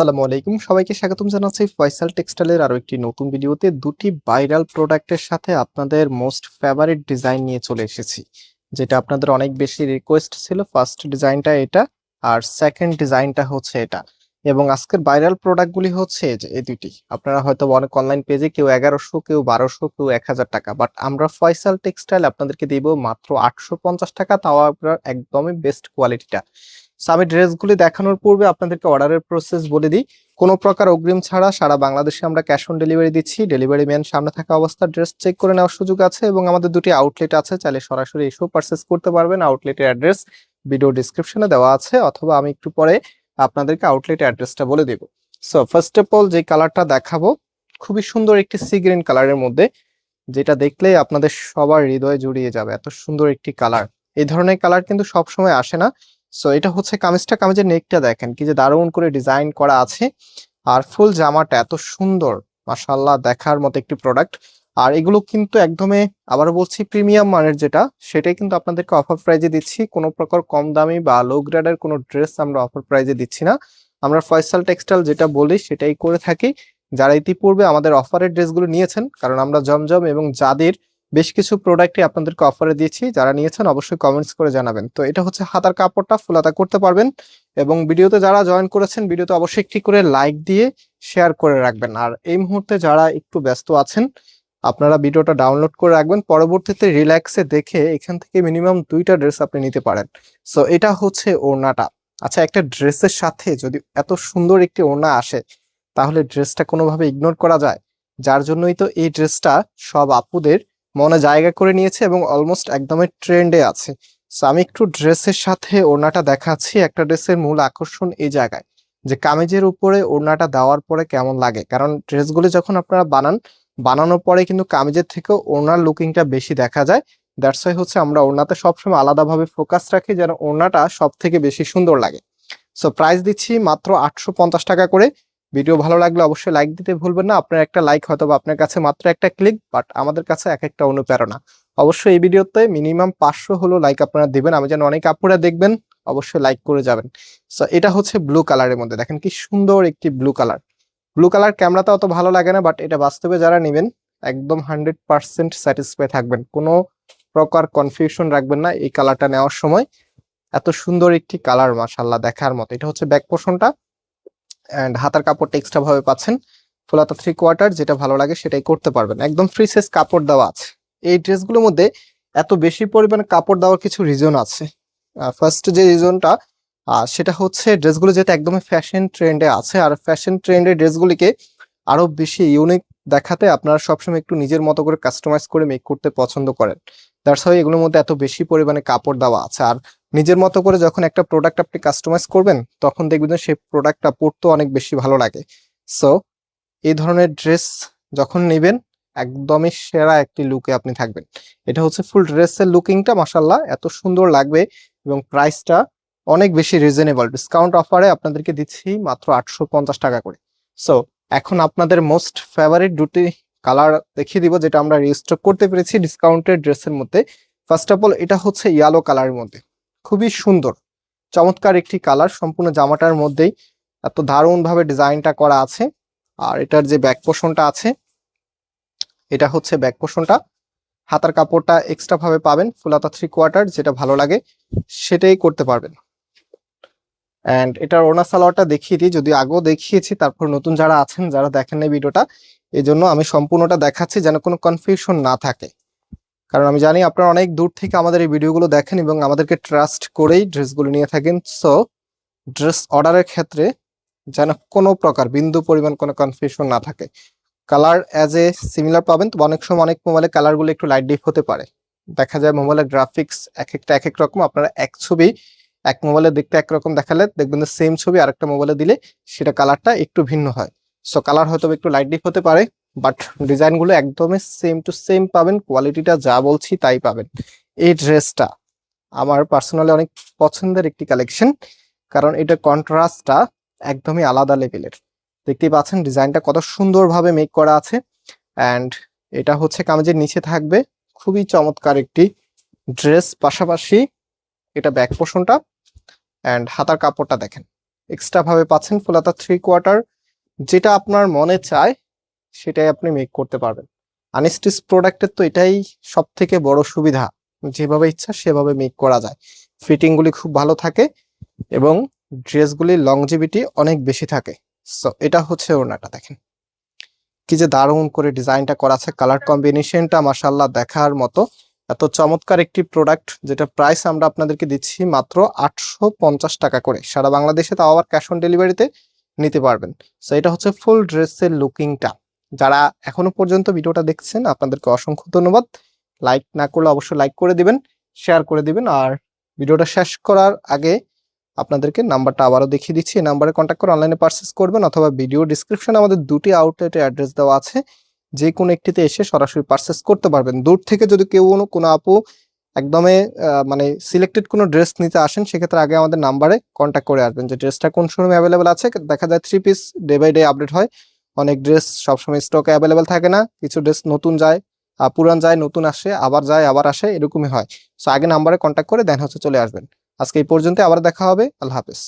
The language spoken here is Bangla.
আসসালামু আলাইকুম। সবাইকে স্বাগতম জানাচ্ছি ফয়সাল টেক্সটাইলের আরও একটি নতুন ভিডিওতে। দুটি ভাইরাল প্রোডাক্টের সাথে আপনাদের মোস্ট ফেভারিট ডিজাইন নিয়ে চলে এসেছি, যেটা আপনাদের অনেক বেশি রিকোয়েস্ট ছিল। ফার্স্ট ডিজাইনটা এটা, আর সেকেন্ড ডিজাইনটা হচ্ছে এটা। এবং আজকের ভাইরাল প্রোডাক্টগুলি হচ্ছে যে, এই দুটি আপনারা হয়তো অনেক অনলাইন পেজে কেউ এগারোশো, কেউ বারোশো, কেউ এক হাজার টাকা। বাট আমরা ফয়সাল টেক্সটাইল আপনাদেরকে দিব মাত্র আটশো পঞ্চাশ টাকা। তাও আপনার একদমই বেস্ট কোয়ালিটিটা সো ড্রেসগুলি দেখানোর পূর্বে আপনাদেরকে অর্ডারের প্রসেস বলে দিই। কোনো প্রকার অগ্রিম ছাড়া সারা বাংলাদেশে আমরা ক্যাশ অন ডেলিভারি দিচ্ছি। ডেলিভারি ম্যান সামনে থাকা অবস্থা ড্রেস চেক করে নেওয়ার সুযোগ আছে এবং আমাদের দুটি আউটলেট আছে। চাইলে সরাসরি এসেও পারচেস করতে পারবেন। আউটলেটের অ্যাড্রেস ভিডিও ডিসক্রিপশনে দেওয়া আছে অথবা আমি একটু পরে আপনাদেরকে আউটলেট অ্যাড্রেসটা বলে দেব। সো ফার্স্ট অফ অল যে কালারটা দেখাবো, খুবই সুন্দর একটি সি গ্রিন কালারের মধ্যে, যেটা দেখলেই আপনাদের সবার হৃদয় জুড়িয়ে যাবে। এত সুন্দর একটি কালার এই ধরনের কালার কিন্তু সবসময় আসে না। সো এটা হচ্ছে কামিজটা, কামিজের নেকটা দেখেন, কি যে দারুণ করে ডিজাইন করা আছে। আর ফুল জামাটা এত সুন্দর মাশাল্লাহ দেখার মতো একটি প্রোডাক্ট আর এগুলো কিন্তু একদমে, আবারও বলছি প্রিমিয়াম মানের যেটা, সেটাই কিন্তু আপনাদেরকে অফার প্রাইজে দিচ্ছি। কোনো প্রকার কম দামি বা লো গ্রেডের কোনো ড্রেস আমরা অফার প্রাইজে দিচ্ছি না। আমরা ফয়সাল টেক্সটাইল যেটা বলি, সেটাই করে থাকি। যারা ইতিপূর্বে আমাদের অফারের ড্রেসগুলো নিয়েছেন, কারণ আমরা জমজম এবং যাদের বেশ কিছু প্রোডাক্টই আপনাদেরকে অফারে দিয়েছি, যারা নিয়েছেন অবশ্যই কমেন্টস করে জানাবেন। তো এটা হচ্ছে হাতার কাপড়টা ফুলাতা করতে পারবেন এবং ভিডিওতে যারা জয়েন করেছেন, ভিডিওতে অবশ্যই একটি করে লাইক দিয়ে শেয়ার করে রাখবেন। আর এই মুহূর্তে যারা একটু ব্যস্ত আছেন, আপনারা ভিডিওটা ডাউনলোড করে রাখবেন, পরবর্তীতে রিল্যাক্সে দেখে এখান থেকে মিনিমাম দুইটা ড্রেস আপনি নিতে পারেন। সো এটা হচ্ছে ওড়নাটা। আচ্ছা একটা ড্রেসের সাথে যদি এত সুন্দর একটি ওড়না আসে, তাহলে ড্রেসটা কোনোভাবে ইগনোর করা যায়? যার জন্যই তো এই ড্রেসটা সব আপুদের মনে জায়গা করে নিয়েছে এবং অলমোস্ট একদমই ট্রেন্ডে আছে। সো আমি একটু ড্রেসের সাথে ওড়নাটা দেখাচ্ছি। একটা ড্রেসের মূল আকর্ষণ এই জায়গায়, যে কামিজের উপরে ওড়নাটা দেওয়ার পরে কেমন লাগে। কারণ ড্রেসগুলি যখন আপনারা বানান, বানানোর পরে কিন্তু কামিজের থেকেও ওড়নার লুকিংটা বেশি দেখা যায়। দ্যাটস ওয়াই হচ্ছে আমরা ওড়নাতে সবসময় আলাদাভাবে ফোকাস রাখি, যেন ওড়নাটা সব থেকে বেশি সুন্দর লাগে। সো প্রাইস দিচ্ছি মাত্র আটশো পঞ্চাশ টাকা করে। ভিডিও ভালো লাগলে অবশ্যই লাইক দিতে ভুলবেন না। আপনার একটা লাইক হয়তো বা আপনার কাছে মাত্র একটা ক্লিক বাট আমাদের কাছে এক একটা অনুপ্রেরণা। অবশ্যই এই ভিডিওতে মিনিমাম পাঁচশো হলো লাইক আপনারা দিবেন। আমি যেন অনেক আপুরা দেখবেন, অবশ্যই লাইক করে যাবেন। সো এটা হচ্ছে ব্লু কালারের মধ্যে। দেখেন কি সুন্দর একটি ব্লু কালার ব্লু কালার ক্যামেরাতে অত ভালো লাগে না বাট এটা বাস্তবে যারা নেবেন, একদম হান্ড্রেড পার্সেন্ট স্যাটিসফাই থাকবেন। কোনো প্রকার কনফিউশন রাখবেন না এই কালারটা নেওয়ার সময়। এত সুন্দর একটি কালার মাশাল্লাহ দেখার মতো। এটা হচ্ছে ব্যাক পোর্শনটা অ্যান্ড হাতার কাপড়টা এক্সট্রা ভাবে পাচ্ছেন। ফুলাতা থ্রি কোয়ার্টার যেটা ভালো লাগে সেটাই করতে পারবেন। একদম ফ্রি সাইজ কাপড় দেওয়া আছে। এই ড্রেসগুলোর মধ্যে এত বেশি পরিমাণে কাপড় দেওয়ার কিছু রিজন আছে। ফার্স্ট যে রিজনটা সেটা হচ্ছে ড্রেসগুলো যেটা একদমই ফ্যাশন ট্রেন্ডে আছে, আর ফ্যাশন ট্রেন্ডের ড্রেসগুলিকে আরও বেশি ইউনিক দেখাতে আপনারা সবসময় একটু নিজের মতো করে কাস্টমাইজ করে মেক করতে পছন্দ করেন। দ্যাটস হয় এগুলোর মধ্যে এত বেশি পরিমাণে কাপড় দেওয়া আছে। আর নিজের মতো করে যখন একটা প্রোডাক্ট আপনি কাস্টমাইজ করবেন, তখন দেখবেন সেই প্রোডাক্টটা পরতে অনেক বেশি ভালো লাগে। সো এই ধরনের ড্রেস যখন নেবেন, একদমই সেরা একটি লুকে আপনি থাকবেন। এটা হচ্ছে ফুল ড্রেসের লুকিংটা মাসাল্লাহ এত সুন্দর লাগবে এবং প্রাইসটা অনেক বেশি রিজনেবল ডিসকাউন্ট অফারে আপনাদেরকে দিচ্ছি মাত্র আটশো পঞ্চাশ টাকা করে। সো এখন আপনাদের মোস্ট ফেভারিট দুটি কালার দেখিয়ে দিব, যেটা আমরা রিস্টক করতে পেরেছি ডিসকাউন্টের ড্রেসের মধ্যে। ফার্স্ট অফ অল এটা হচ্ছে ইয়েলো কালারের মধ্যে। খুবই সুন্দর। চমৎকার একটি কালার, সম্পূর্ণ জামাটার মধ্যেই এত দারুণ ভাবে ডিজাইনটা করা আছে। আর এটার যে ব্যাক পোষণটা আছে, এটা হচ্ছে ব্যাক পোষণটা হাতার কাপড়টা এক্সট্রা ভাবে পাবেন, ফুলাতা থ্রি কোয়ার্টার যেটা ভালো লাগে, সেটাই করতে পারবেন। অ্যান্ড এটার ওনা সালোয়ারটা দেখিয়ে দিই, যদি আগেও দেখিয়েছি, তারপর নতুন যারা আছেন, যারা দেখেন এই ভিডিওটা এই জন্য আমি সম্পূর্ণটা দেখাচ্ছি, যেন কোনো কনফিউশন না থাকে। কারণ আমি জানি আপনারা অনেক দূর থেকে আমাদের এই ভিডিওগুলো দেখেন এবং আমাদেরকে ট্রাস্ট করেই ড্রেসগুলো নিয়ে থাকেন। সো ড্রেস অর্ডারের ক্ষেত্রে যেন কোনো প্রকার বিন্দু পরিমাণ কোনো কনফিউশন না থাকে। কালার অ্যাজ এ সিমিলার পাবেন তো অনেক সময় অনেক মোবাইলে কালারগুলো একটু লাইট ডিপ হতে পারে। দেখা যায় মোবাইলের গ্রাফিক্স এক একটা, এক এক রকম। আপনারা এক ছবি, এক মোবাইলে দেখতে একরকম দেখালে দেখবেন সেম ছবি আরেকটা মোবাইলে দিলে সেটা কালারটা একটু ভিন্ন হয়। সো কালার হয়তো একটু লাইট ডিপ হতে পারে। বাট ডিজাইনগুলো একদমই সেম টু সেম পাবেন কোয়ালিটিটা যা বলছি তাই পাবেন। এই ড্রেসটা আমার পার্সোনালি অনেক পছন্দের একটি কালেকশন কারণ এটা কন্ট্রাস্টটা একদমই আলাদা লেভেলের দেখতেই পাচ্ছেন ডিজাইনটা কত সুন্দরভাবে মেক করা আছে অ্যান্ড এটা হচ্ছে কামিজের নিচে থাকবে, খুবই চমৎকার একটি ড্রেস পাশাপাশি এটা ব্যাক পোষণটা অ্যান্ড হাতার কাপড়টা দেখেন। এক্সট্রা ভাবে পাচ্ছেন ফুল হাতা থ্রি কোয়ার্টার যেটা আপনার মনে চায় সেটাই আপনি মেক করতে পারবেন। আনস্টিচ প্রোডাক্টের তো এটাই সব থেকে বড় সুবিধা। যেভাবে ইচ্ছা সেভাবে মেক করা যায়। ফিটিং গুলি খুব ভালো থাকে এবং ড্রেসগুলির লংজিভিটি অনেক বেশি থাকে। সো এটা হচ্ছে ওড়নাটা, দেখেন। কি যে দারুণ করে ডিজাইনটা করা আছে। কালার কম্বিনেশনটা মাসাল্লাহ দেখার মতো। এত চমৎকার একটি প্রোডাক্ট যেটা প্রাইস আমরা আপনাদেরকে দিচ্ছি মাত্র আটশো পঞ্চাশ টাকা করে। সারা বাংলাদেশে তাও আবার ক্যাশ অন ডেলিভারিতে নিতে পারবেন। সো এটা হচ্ছে ফুল ড্রেসের লুকিংটা যারা এখনও পর্যন্ত ভিডিওটা দেখছেন, আপনাদেরকে অসংখ্য ধন্যবাদ। লাইক না করলে অবশ্যই লাইক করে দিবেন শেয়ার করে দিবেন। আর ভিডিওটা শেষ করার আগে আপনাদেরকে নাম্বারটা আবারও দেখিয়ে দিচ্ছি। এই নাম্বারে কন্ট্যাক্ট করে অনলাইনে পারচেস করবেন অথবা ভিডিও ডিসক্রিপশনে আমাদের দুটি আউটলেটের অ্যাড্রেস দেওয়া আছে। যে কোনো একটিতে এসে সরাসরি পারচেস করতে পারবেন। দূর থেকে যদি কেউ কোনো কোনো আপু একদমে মানে সিলেক্টেড কোনো ড্রেস নিতে আসেন, সেক্ষেত্রে আগে আমাদের নাম্বারে কন্ট্যাক্ট করে আসবেন। যে ড্রেসটা কোন শোরুমে অ্যাভেলেবেল আছে, দেখা যায় three piece day by day update হয়। অনেক ড্রেস সবসময় স্টকে অ্যাভেলেবেল থাকে না, কিছু ড্রেস নতুন যায় পুরান যায়, নতুন আসে, আবার যায়, আবার আসে, এরকমই হয়। সো আগে নাম্বারে কন্ট্যাক্ট করে দেন হচ্ছে চলে আসবেন। আজকে এই পর্যন্ত আবার দেখা হবে, আল্লাহ হাফেজ।